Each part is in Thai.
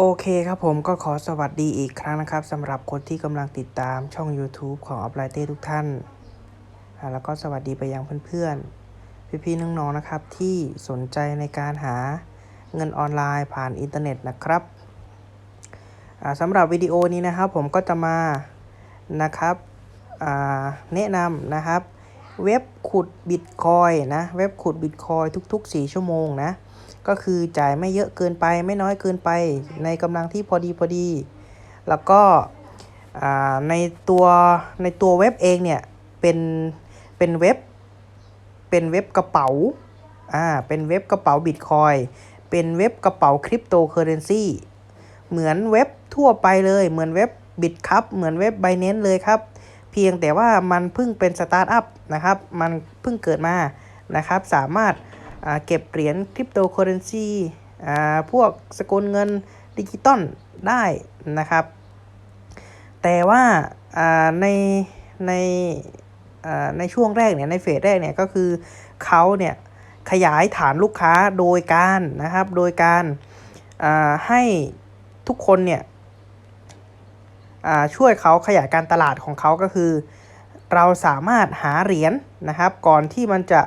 โอเคครับผมก็ขอสวัสดีอีกครั้งนะครับสำหรับคนที่กำลังติดตามช่อง YouTube ของ u p l i g h t ทุกท่าน แล้วก็สวัสดีไปยังเพื่อนๆ พี่ๆน้องๆนะครับ ที่สนใจในการหาเงินออนไลน์ผ่านอินเทอร์เน็ตนะครับอ่าสำหรับวิดีโอนี้นะครับผมก็จะมานะครับอ่าแนะนำนะครับ เว็บขุดบิตคอยนะเว็บขุดบิตคอยทุก ๆ 4 ชั่วโมงนะ ก็คือจ่ายไม่เยอะเกินไปไม่น้อยเกินไป ในกำลังที่พอดีพอดี แล้วก็ในตัวในตัวเว็บเองเนี่ยเป็นเป็นเว็บเป็นเว็บกระเป๋าอ่าเป็นเว็บกระเป๋าบิตคอยเป็นเว็บกระเป๋าคริปโตเคอเรนซีเหมือนเว็บทั่วไปเลยเหมือนเว็บบิตครับเหมือนเว็บ b บเน n เลยครับ เพียงแต่ว่ามันเพิ่งเป็นสตาร์ทอัพนะครับ มันเพิ่งเกิดมานะครับ สามารถ เก็บเหรียญคริปโตเคอเรนซีพวกสกุลเงินดิจิตอลได้นะครับ แต่ว่าในในในช่วงแรกเนี่ยในเฟสแรกเนี่ยก็คือเขาเนี่ยขยายฐานลูกค้าโดยการนะครับ โดยการให้ทุกคนเนี่ยช่วยเขาขยายการตลาดของเขาก็คือ เราสามารถหาเหรียญนะครับ ก่อนที่มันจะ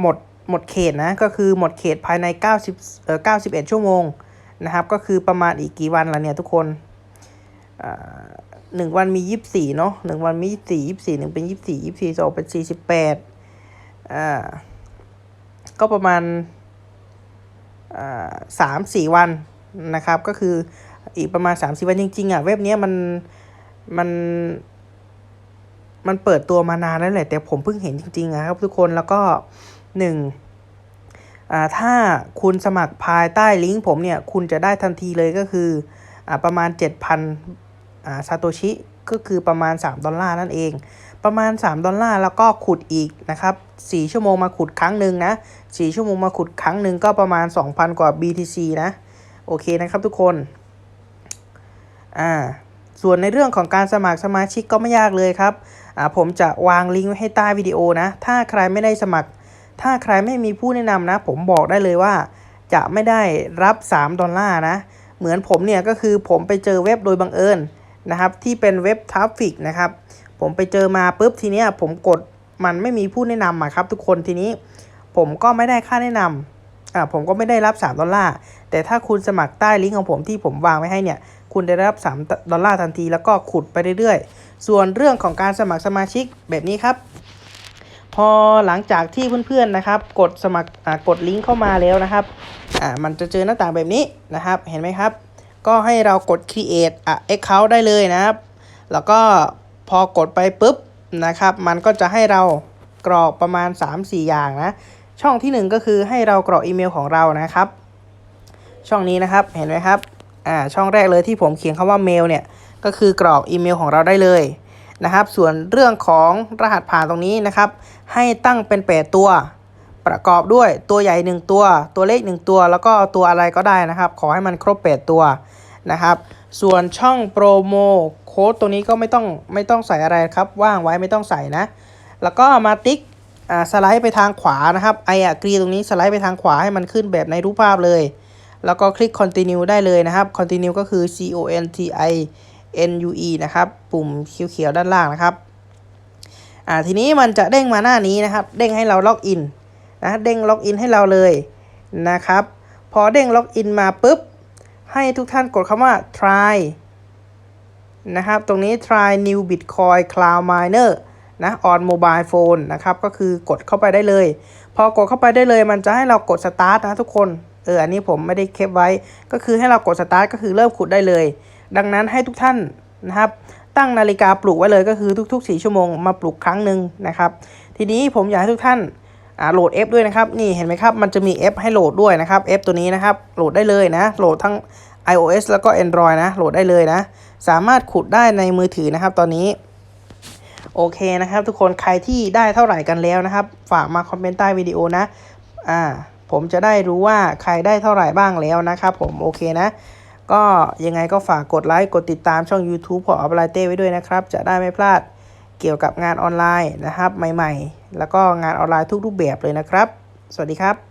หมด หมดเขตนะก็คือหมดเขตภายใน 90เอ่อ91 ชั่วโมงนะครับ ก็คือประมาณอีกกี่วันละเนี่ยทุกคนอ่าหนึ่งวันมี24เนาะหนึ่งวันมี24 24หนึ่งเป็น24 24สองเป็น48อ่าก็ประมาณอ่าสามสี่วันนะครับ ก็คืออีกประมาณ3 4วันจริงๆอะเว็บเนี้ยมันมันมันเปิดตัวมานานแล้วแหละ แต่ผมเพิ่งเห็นจริงๆนะครับทุกคนแล้วก็ หนึ่งถ้าคุณสมัครภายใต้ลิงก์ผมเนี่ย คุณจะได้ทันทีเลยก็คืออประมาณ 7,000ซาโตชิ ก็คือประมาณ 3 ดอลลาร์นั่นเอง ประมาณ 3 ดอลลาร์แล้วก็ขุดอีกนะครับ 4 ชั่วโมงมาขุดครั้งหนึ่งนะ 4 ชั่วโมงมาขุดครั้งหนึ่งก็ประมาณ 2,000 กว่า BTC นะ โอเคนะครับทุกคน อ่าส่วนในเรื่องของการสมัครสมาชิกก็ไม่ยากเลยครับ ผมจะวางลิงก์ไว้ให้ใต้วิดีโอนะ ถ้าใครไม่ได้สมัคร ถ้าใครไม่มีผู้แนะนำนะ ผมบอกได้เลยว่า จะไม่ได้รับ 3 ดอลลาร์นะ เหมือนผมเนี่ยก็คือผมไปเจอเว็บโดยบังเอิญนะครับ ที่เป็นเว็บทราฟฟิกนะครับ ผมไปเจอมาปุ๊บทีเนี้ยผมกดมันไม่มีผู้แนะนำอะครับ ทุกคนทีนี้ ผมก็ไม่ได้ค่าแนะนำอ่าผมก็ไม่ได้รับ 3 ดอลลาร์แต่ถ้าคุณสมัครใต้ลิงก์ของผมที่ผมวางไว้ให้เนี่ย คุณได้รับ 3 ดอลลาร์ทันที แล้วก็ขุดไปเรื่อยๆ ส่วนเรื่องของการสมัครสมาชิกแบบนี้ครับ พอหลังจากที่เพื่อนๆนะครับ กดสมัครอ่ากดลิงก์เข้ามาแล้วนะครับอ่ามันจะเจอหน้าต่างแบบนี้นะครับ เห็นไหมครับ ก็ให้เรากด create อะ account ได้เลยนะครับ แล้วก็พอกดไปปุ๊บนะครับ มันก็จะให้เรากรอกประมาณ 3-4 อย่างนะ ช่องที่ 1 ก็คือให้เรากรอกอีเมลของเรานะครับ ช่องนี้นะครับเห็นไหมครับอ่าช่องแรกเลยที่ผมเขียนคำว่าเมลเนี่ยก็คือกรอกอีเมลของเราได้เลย นะครับ ส่วนเรื่องของรหัสผ่านตรงนี้นะครับ ให้ตั้งเป็น8ตัว ประกอบด้วยตัวใหญ่ 1 ตัว ตัวเล็ก1ตัว แล้วก็ตัวอะไรก็ได้นะครับ ขอให้มันครบ 8 ตัวนะครับ ส่วนช่องโปรโมโค้ดตัวนี้ก็ไม่ต้องไม่ต้องใส่อะไรครับ ว่างไว้ไม่ต้องใส่นะ แล้วก็มาติ๊กอ่าสไลด์ไปทางขวานะครับไออะกรีตรงนี้สไลด์ไปทางขวาให้มันขึ้นแบบในรูปภาพเลย แล้วก็คลิก continue ได้เลยนะครับ continue ก็คือ c o n t i n u e นะครับ ปุ่มเขียวๆด้านล่างนะครับ อ่า ทีนี้มันจะเด้งมาหน้านี้นะครับ เด้งให้เราล็อกอินนะ เด้งล็อกอินให้เราเลยนะครับ พอเด้งล็อกอินมาปุ๊บ ให้ทุกท่านกดคำว่า try นะครับ ตรงนี้ try new bitcoin cloud miner นะ on mobile phone นะครับ ก็คือกดเข้าไปได้เลย พอกดเข้าไปได้เลย มันจะให้เรากด start นะทุกคน เออ อันนี้ผมไม่ได้เคปไว้ ก็คือให้เรากด start ก็คือเริ่มขุดได้เลย ดังนั้นให้ทุกท่านนะครับ ตั้งนาฬิกาปลุกไว้เลยก็คือทุกๆ 4 ชั่วโมงมาปลุกครั้งหนึ่งนะครับ ทีนี้ผมอยากให้ทุกท่านโหลด F ด้วยนะครับนี่เห็นไหมครับมันจะมี F ให้โหลดด้วยนะครับ F ตัวนี้นะครับโหลดได้เลยนะโหลดทั้ง iOS แล้วก็ Android นะโหลดได้เลยนะ สามารถขุดได้ในมือถือนะครับตอนนี้ โอเคนะครับ ทุกคนใครที่ได้เท่าไหร่กันแล้วนะครับ ฝากมาคอมเมนต์ใต้วิดีโอนะอ่าผมจะได้รู้ว่าใครได้เท่าไหร่บ้างแล้วนะครับผมโอเคนะ ก็ยังไงก็ฝากกดไลค์กดติดตามช่อง YouTube ของอัปไลเต้ไว้ด้วยนะครับ จะได้ไม่พลาดเกี่ยวกับงานออนไลน์นะครับ ใหม่ๆ แล้วก็งานออนไลน์ทุกรูปแบบเลยนะครับ สวัสดีครับ